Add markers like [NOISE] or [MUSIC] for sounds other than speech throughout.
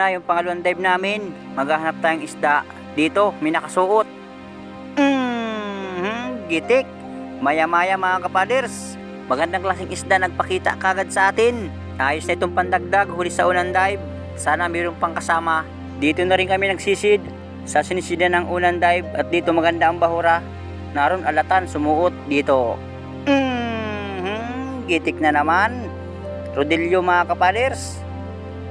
na yung pangalawang dive namin. Maghahanap tayong isda. Dito, may nakasuot. Mm, gitik. Maya-maya mga kapaders. Magandang klaseng isda nagpakita kagad sa atin. Ayos na itong pandagdag huli sa unang dive. Sana mayroong pang kasama. Dito na rin kami nagsisid sa sinisidan ng unang dive at dito maganda ang bahura. Naroon alatan sumuot dito. Mm, gitik na naman. Rodillo mga kapaders.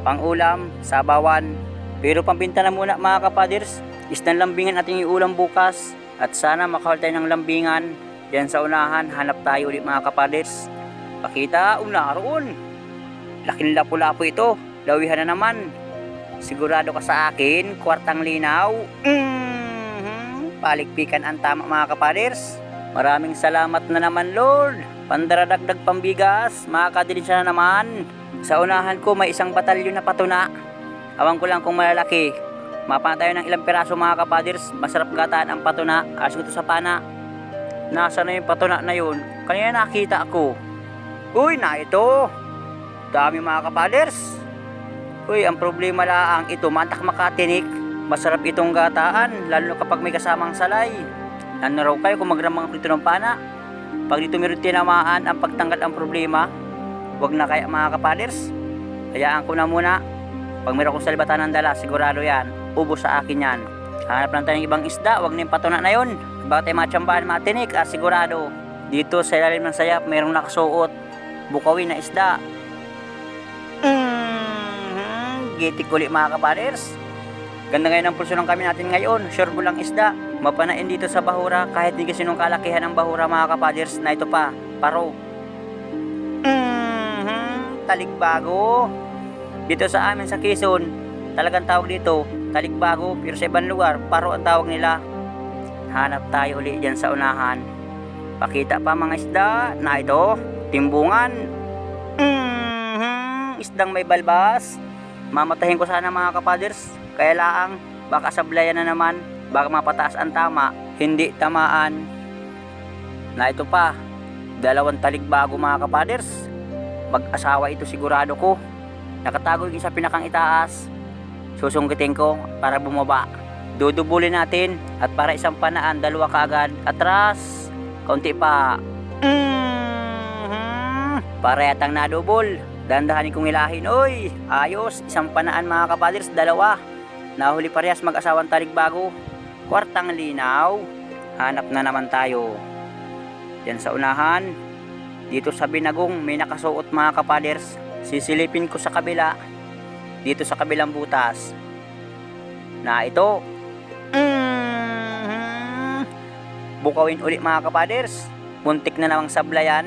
Pangulam, sabawan. Pero pambinta na muna mga kapaders. Isang lambingan ating iulam bukas. At sana makahal tayo ng lambingan. Diyan sa unahan, hanap tayo ulit mga kapaders. Pakita, unaroon. Laking lapu-lapu ito. Lawihan na naman. Sigurado ka sa akin, kwartang linaw. Mhm, Palikpikan ang tama mga kapaders. Maraming salamat na naman Lord. Pandaradagdag pambigas, makakadili siya na naman. Sa unahan ko may isang batalyon na patuna. Awan ko lang kung malalaki. Mapana tayo ng ilang piraso mga kapaders. Masarap gataan ang patuna. Alas ko sa pana. Nasa na yung patuna na yun? Kanina nakita ako. Uy, na ito. Dami mga kapaders. Uy, ang problema lang ito, mantak makatinik. Masarap itong gataan, lalo kapag may kasamang salay. Ano raw kayo kung magramang prito ng pana? Pag dito meron tinamaan ang pagtanggal ang problema, wag na kaya mga kapaders. Hayaan ko na muna. Pag meron kong salbatan ng dala, sigurado yan. Ubos sa akin yan. Hanap lang tayo ng ibang isda, wag na yung patuna na yun. Baka tayo matsambahan matinik, ah, sigurado. Dito sa ilalim ng sayap, mayroong nakasuot. Bukawin na isda. Mm-hmm. Gitik ulit mga kapaders. Ganda ngayon ang pulso ng kami natin ngayon. Sure lang isda. Mapanain dito sa bahura kahit hindi kasi nung kalakihan ng bahura mga kapaders na ito pa. Paro. Mm-hmm. Taligbago. Dito sa amin sa Quezon, talagang tawag dito, taligbago. Pero sa ibang lugar, paro ang tawag nila. Hanap tayo ulit dyan sa unahan. Pakita pa mga isda na ito. Timbungan. Mhm, Isdang may balbas. Mamatahin ko sana mga kapaders. Kaya laang, baka sablayan na naman. Baka mapataas ang tama. Hindi tamaan. Na ito pa. Dalawang taligbago mga kapaders. Mag-asawa ito sigurado ko. Nakatago yung sa pinakang itaas. Susungkitin ko para bumaba. Dudubulin natin at para isang panaan, dalawa kaagad. Atras. Kaunti pa. Mhm. Para yatang nadubol. Dandahanin kong ilahin. Oy, ayos. Isang panaan mga kapaders, dalawa. Nahuli parehas mag-asawang taligbago. Kwartang linaw. Hanap na naman tayo. Yan sa unahan. Dito sa binagong may nakasuot mga kapaders. Sisilipin ko sa kabila. Dito sa kabilang butas. Na ito. Mhm. Bukawin ulit mga kapaders. Muntik na namang sablayan.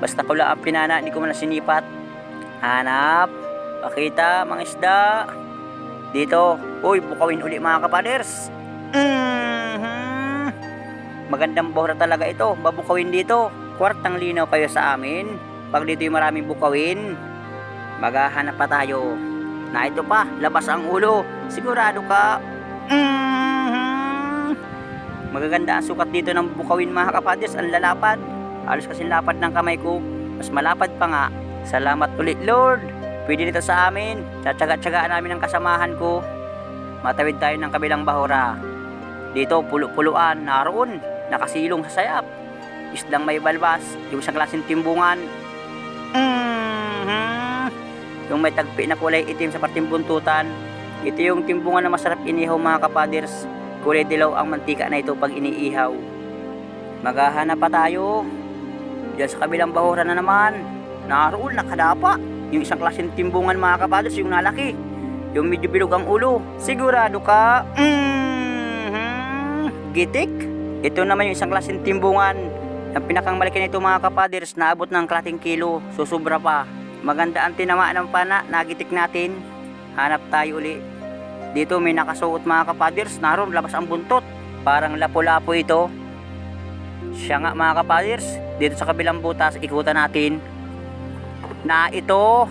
Basta ko lang ang pinana, hindi ko man sinipat. Hanap. Pakita mga isda. Dito. Uy, bukawin ulit mga kapaders. Mhm. Magandang bohra talaga ito. Babukawin dito. Kwartang linaw kayo sa amin. Pag dito yung maraming bukawin, maghahanap pa tayo. Na ito pa, labas ang ulo. Sigurado ka. Mhm. Magaganda ang sukat dito ng bukawin mga kapaders. Ang lalapad. Halos kasi lapad ng kamay ko. Mas malapad pa nga. Salamat ulit Lord. Pwede dito sa amin. Tsatsaga-tsagaan namin ang kasamahan ko. Matawid tayo ng kabilang bahura. Dito, pulo-puluan, naroon, nakasilong sa sayap. Islang may balbas, yung isang klaseng timbungan. Mhm. Yung may tagpi na kulay itim sa parting buntutan. Ito yung timbungan na masarap inihaw mga kapaders. Kulay dilaw ang mantika na ito pag iniihaw. Maghahanap pa tayo. Diyan sa kabilang bahura na naman. Naroon, nakadapa. Yung isang klaseng timbungan mga kapaders, yung nalaki. Yung medyo bilog ang ulo. Sigurado ka? Mhm. Gitik? Ito naman yung isang klaseng timbungan. Ang pinakang malaki nito mga kapaders, naabot ng klating kilo. Susubra pa. Maganda ang tinamaan ng pana, nagitik natin. Hanap tayo uli. Dito may nakasuot mga kapaders, naroon labas ang buntot. Parang lapo-lapo ito. Siya nga mga kapaders, dito sa kabilang butas, ikutan natin. Na ito,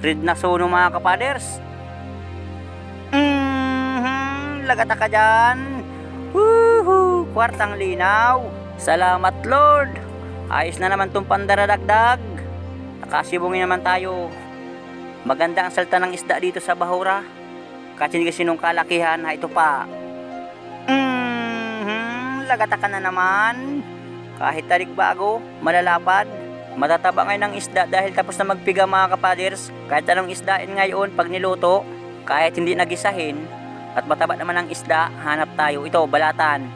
red na suno mga kapaders. Mhm, lagata ka dyan. Woohoo, kwartang linaw. Salamat Lord. Ayos na naman tong pandaradagdag. Nakasibungin naman tayo. Maganda ang salta ng isda dito sa Bahura. Kasi nung kalakihan na ito pa. Mhm, lagata ka na naman. Kahit tarik bago, malalapad. Matataba ngayon ng isda dahil tapos na magpiga mga kapaders. Kahit anong isdain ngayon pag niluto, kahit hindi nagisahin, at mataba naman ang isda, hanap tayo. Ito, balatan.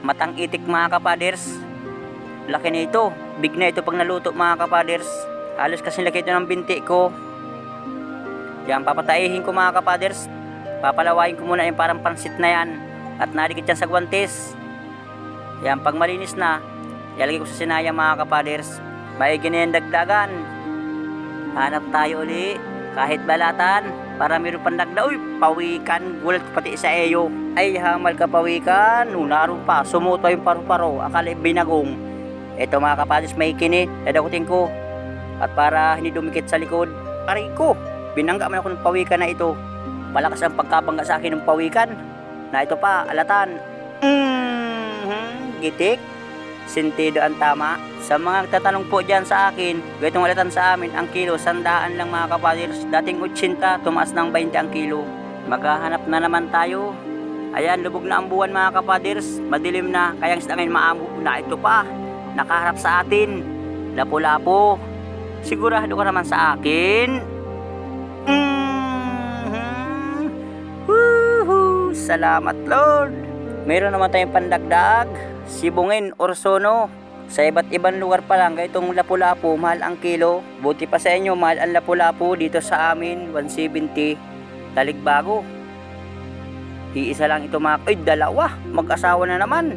Matang itik mga kapaders. Laki na ito. Big na ito pag naluto mga kapaders. Halos kasi laki ito ng binti ko. Yan, papataihin ko mga kapaders. Papalawain ko muna yung parang pansit na yan. At narikit yan sa guwantes. Yan, pag malinis na, ilalagay ko sa sinaya mga kapaders. Maigi na. Hanap tayo uli. Kahit balatan, para meron pang dagda. Uy, pawikan. Gulat pati sa eyo. Ay, hamal ka pawikan. Nunaro pa. Sumuto yung paru-paro. Akala binagong. Ito mga kapaders, may kini. Dadakutin ko. At para hindi dumikit sa likod, aray ko. Binangga man ako ng pawikan na ito. Malakas ang pagkabangga sa akin ng pawikan. Na ito pa, alatan. Mhm, gitik. Sentido ang tama. Sa mga nagtatanong po dyan sa akin, ganitong alatan sa amin, ang kilo, sandaan lang mga kapaders. Dating 80, tumaas ng 20 ang kilo. Maghahanap na naman tayo. Ayan, lubog na ang buwan mga kapaders. Madilim na, kaya ngayon maamo na ito pa. Nakaharap sa atin. Lapo-lapo. Sigurado ka naman sa akin. Mhm. Woohoo! Salamat Lord. Meron naman tayong pandagdag. Sibungin or sono. Sa iba't ibang lugar pa lang, itong lapu-lapu, mahal ang kilo. Buti pa sa inyo, mahal ang lapu-lapu dito sa amin, 170. Taligbago. Iisa lang ito mga, ay dalawa, mag-asawa na naman.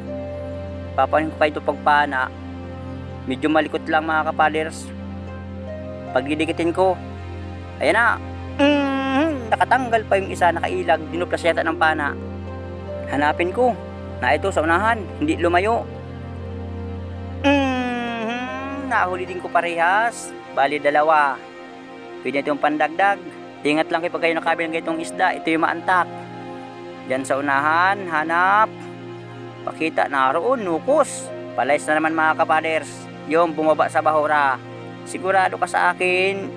Papanin ko kayo ito pagpana. Medyo malikot lang mga kapalers. Pagdidikitin ko, ayan na, Mhm, nakatanggal pa yung isa, nakailag, dinuplas yata ng pana. Hanapin ko, na ito sa unahan, hindi lumayo. Mhm, nahuli din ko parehas, bali dalawa. Pwede itong pandagdag. Ingat lang kayo pag kayo nakabi ng ganitong isda, ito yung maantak. Diyan sa unahan, hanap. Pakita, naroon, nukos. Palayas na naman mga kapaders. Yung bumaba sa bahura. Sigurado ka sa akin.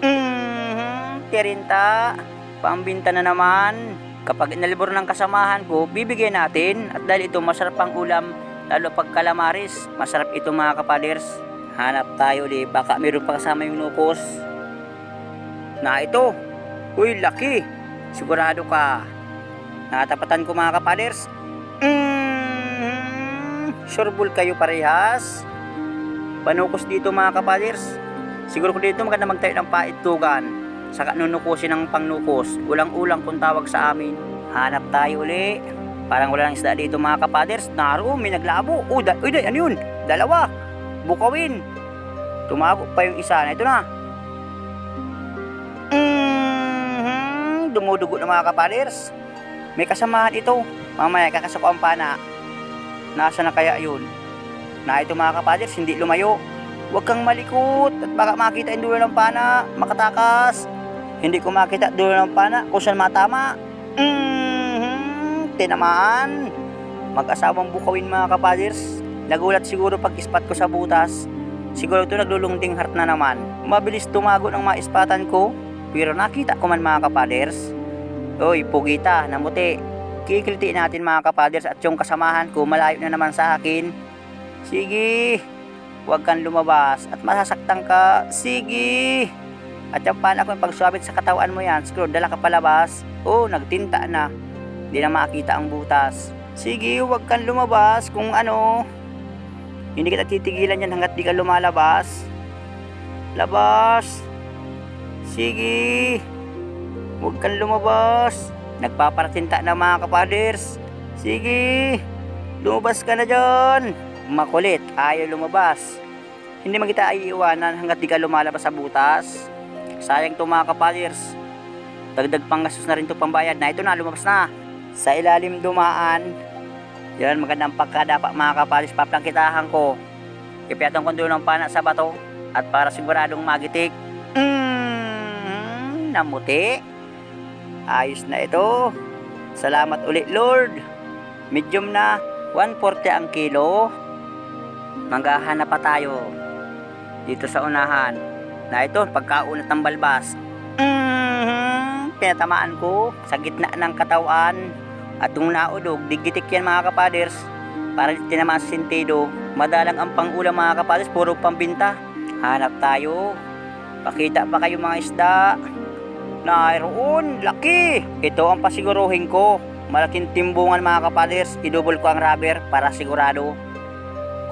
Mhm, tirinta. Pambinta na naman. Kapag inalibor ng kasamahan ko, bibigyan natin. At dahil ito masarap ang ulam, lalo pag kalamaris, masarap ito mga kapaders. Hanap tayo ulit, baka meron pa kasama yung nukos. Na ito, uy laki, sigurado ka. Natapatan ko mga kapaders. Mm, sureball kayo parehas. Panukos dito mga kapaders. Siguro ko dito maganda magtayo ng paitugan. Saka nunukusin ng pangnukos. Ulang-ulang kung tawag sa amin. Hanap tayo uli. Parang wala nang isda dito mga kapaders. Naroon, may naglabo. Uy, da- uy, da- ano yun? Dalawa. Bukawin. Tumago pa yung isa. Ito na. Mhm, Dumudugo na mga kapaders. May kasamahan ito. Mamaya kakasako ang pana. Nasa na kaya yun? Na ito mga kapaders, hindi lumayo. Huwag kang malikot at baka makita yung dulo ng pana, makatakas. Hindi ko makita dulo ng pana kung saan matama. Mhm, tinamaan. Mag-asawang bukawin mga kapaders. Nagulat siguro pag ispat ko sa butas. Siguro ito naglulungding heart na naman. Mabilis tumago ng mga ispatan ko. Pero nakita ko man mga kapaders. Uy, pugita, namuti. Kikilitiin natin mga kapaders at yung kasamahan ko malayo na naman sa akin. Sige, huwag kang lumabas at masasaktan ka. Sige. At yung pala ko yung pagswabit sa katawan mo yan, siguro dala ka palabas. Oh, nagtinta na. Hindi na makita ang butas. Sige, huwag kang lumabas kung ano. Hindi kita titigilan yan hanggat di ka lumalabas. Labas. Sige. Huwag kang lumabas. Nagpaparatinta na mga kapaders. Sige. Lumabas ka na dyan. Makulit. Ayaw lumabas. Hindi man kita iiwanan hanggat di ka lumalabas sa butas. Sayang to mga kapaders. Dagdag panggastos na rin to pambayad na ito na lumabas na. Sa ilalim dumaan. Yan magandang pagkadapa mga kapaders paplangkitahan ko. Ipiyatan ko ng pana sa bato at para siguradong magitik. Mm, namuti. Ayos na ito. Salamat ulit Lord. Medium na 140 ang kilo. Manggahanap pa tayo dito sa unahan. Na ito, pagkaunat ng balbas. Mhm, pinatamaan ko sa gitna ng katawan at nung naudog, digitik yan mga kapaders para tinamaan sa sentido. Madalang ang pangulam mga kapaders, puro pambinta. Hanap tayo. Pakita pa kayo mga isda. Naroon, laki. Ito ang pasiguruhin ko. Malaking timbungan mga kapaders, idubol ko ang rubber para sigurado.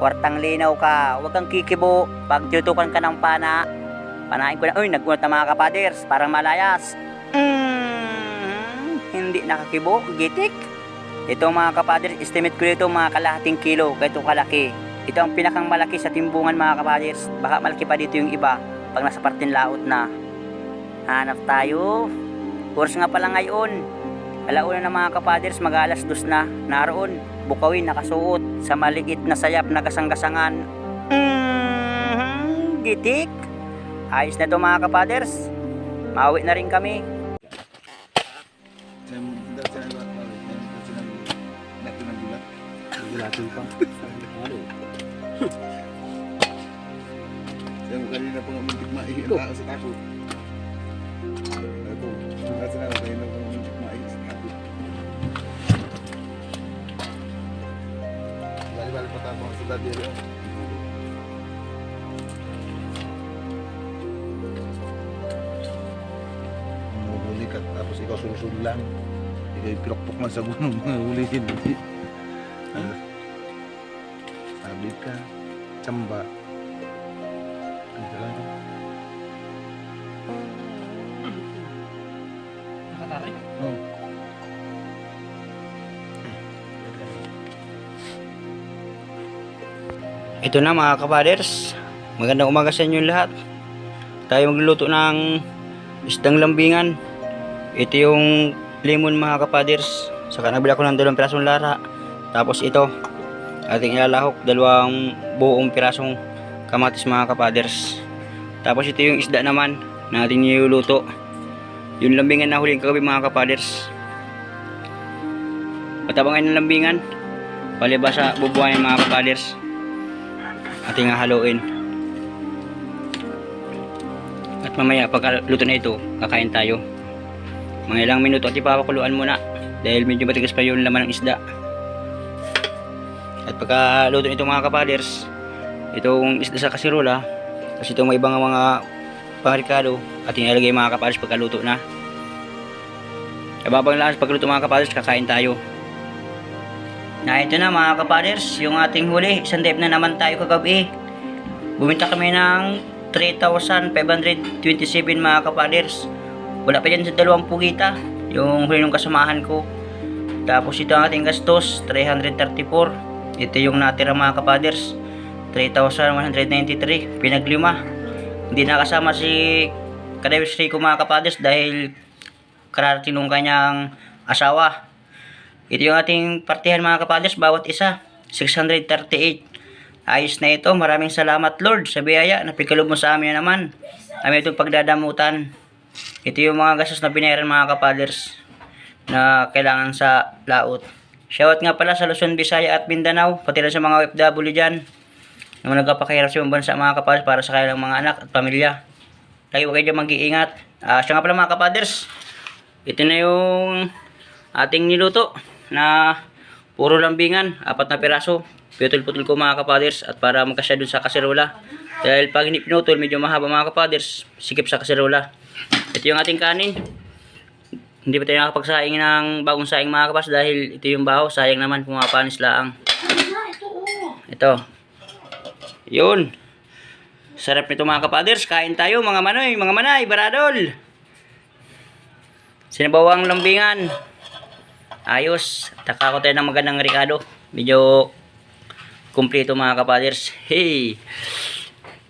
Kwartang linaw ka, huwag kang kikibo. Pag tinutukan ka ng pana, panain ko na, uy, nagunot na mga kapaders, parang malayas. Mm, hindi nakakibo, gitik. Ito mga kapaders, estimate ko dito mga kalahating kilo, kaya ito kalaki. Ito ang pinakang malaki sa timbungan mga kapaders. Baka malaki pa dito yung iba pag nasa parting laot na. Hanap tayo. Oras nga pala ngayon. Alauna na mga kapaders, mag-alas dos na. Naroon, bukawin nakasuot sa maliit na sayap na gasang-gasangan. Mm, gitik. Ayos na to mga kapaders. Mauwi na rin kami. Gulatin pa. Saya mo kanina pa nga muntik maihi ang tao sa tako. Ako, na kanina pa nga muntik maihi sa tako. Bali-bali pa tayo mga sa daddy sulusul lang. Ikaw yung pinokpok man sa [LAUGHS] gunong mga hulihin. Ano? Sabit ka, tsamba. Ano talaga? Nakatarik. Oh. Ito na mga kapaders. Magandang umaga sa inyo lahat. Tayo magluluto ng isdang lambingan. Ito yung lemon mga kapaders. Saka nabila ko ng dalawang pirasong lara. Tapos ito. Ating ilalahok. Dalawang buong pirasong kamatis mga kapaders. Tapos ito yung isda naman na ating niluluto. Yung lambingan na huling kagabi mga kapaders. Patabangan ng lambingan. Palibasa bubuhayin mga kapaders ating haluin. At mamaya pagkaluto na ito, kakain tayo. Mga ilang minuto at ipapakuluan muna dahil medyo matigas pa yung laman ng isda. At pagkaluto nito mga kapaders, itong isda sa kasirola, kasi itong may ibang mga pangrikado at inilagay mga kapaders pagkaluto na. Kababang lang pagluto mga kapaders, kakain tayo. Na ito na mga kapaders, yung ating huli. Isang dive na naman tayo kagabi. Bumita kami ng 3,527 mga kapaders. Wala pa dyan sa dalawang pugita. Yung huli ng kasamahan ko. Tapos ito ang ating gastos, 334. Ito yung natira mga kapaders. 3,193. Pinaglima. Hindi nakasama si Kadewis Rico mga kapaders dahil kararating nung kanyang asawa. Ito yung ating partihan mga kapaders, bawat isa. 638. Ayos na ito. Maraming salamat Lord sa biyaya na pagkalob mo sa amin naman. Kami itong pagdadamutan. Ito yung mga gastos na binayaran mga kapaders na kailangan sa laot. Shoutout nga pala sa Luzon, Visaya at Mindanao, pati rin sa mga OFW dyan na mga nagpapakahirap sa bansa mga kapaders para sa kanilang mga anak at pamilya. Lagi huwag kayo dyan mag-iingat. Ah, siya nga pala mga kapaders, ito na yung ating niluto na puro lambingan, apat na piraso. Putol-putol ko mga kapaders at para magkasya dun sa kaserola. Dahil pag hindi pinutol, medyo mahaba mga kapaders, sikip sa kaserola. Ito yung ating kanin. Hindi pa tayo nakapagsaing ng bagong saing mga kapas dahil ito yung baho. Sayang naman kung mapanis laang. Ito. Yun. Sarap nito mga kapaders. Kain tayo mga manoy, mga manay, baradol. Sinabawang lambingan. Ayos. Taka ko tayo ng magandang Ricardo. Medyo kumpleto mga kapaders. Hey!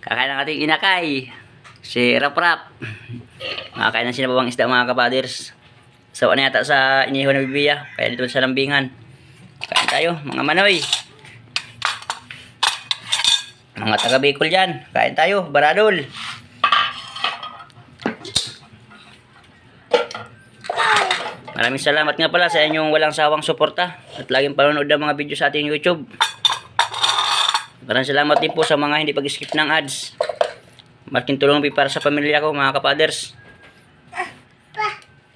Kakain ng ating inakay. Si Rap Rap. Makakain ng sinabawang isda mga kapaders. So ano yata sa iniho na bibiya. Kaya dito sa lambingan. Kain tayo mga manoy. Mga taga Bicol dyan. Kain tayo. Baradol. Maraming salamat nga pala sa inyong walang sawang suporta at laging panonood ng mga video sa ating YouTube. Maraming salamat din po sa mga hindi pag-skip ng ads. Malaking tulong para sa pamilya ko mga kapaders.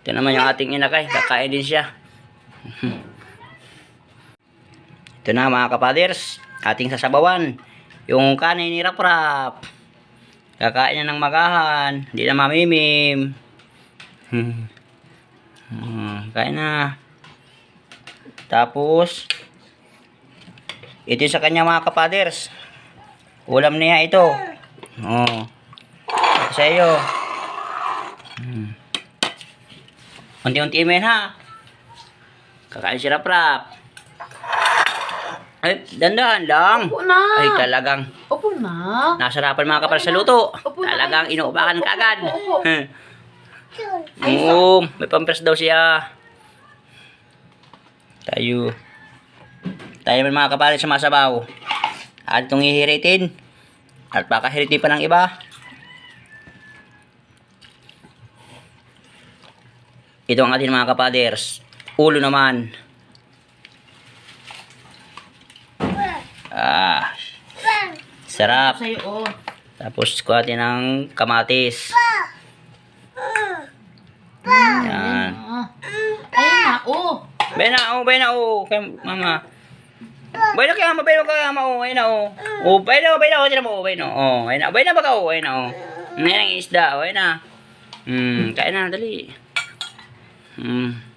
Ito naman yung ating inakay. Kakain din siya. Ito na mga kapaders. Ating sasabawan. Yung kanin ni Rap-Rap. Kakain na ng magahan. Hindi na mamimim. Hmm. Kain na. Tapos, ito sa kanya mga kapaders. Ulam niya ito. Oh. Sa iyo. Hmm. Unti-unti yan ha. Kakain si Rap-Rap. Ay, dandahan lang. Opo na. Ay, talagang Opo na. nasarapan mga kapal sa luto. Opo, Talagang inuupakan ka agad. Opo. Oo, may pampers daw siya. Tayo. Tayo man mga kapal sa masabaw. At itong hihiritin. At baka hiritin pa ng iba. Ito ang ating mga kapaders. Ulo naman. Ah, sarap. Oh. Tapos kuha natin ng kamatis. Yan. Ah. Ayun na, oh. Bay na, oh, bay na, oh. Kay mama. Bay na kaya mama, bay na kaya mama, oh. Na, oh. Oh, bay na, oh. Mo, oh, na, oh. Bay na, bay na baka, oh. Bay na, oh. Ngayon ang isda, oh. Bay na. Hmm, kain na, dali. Hmm.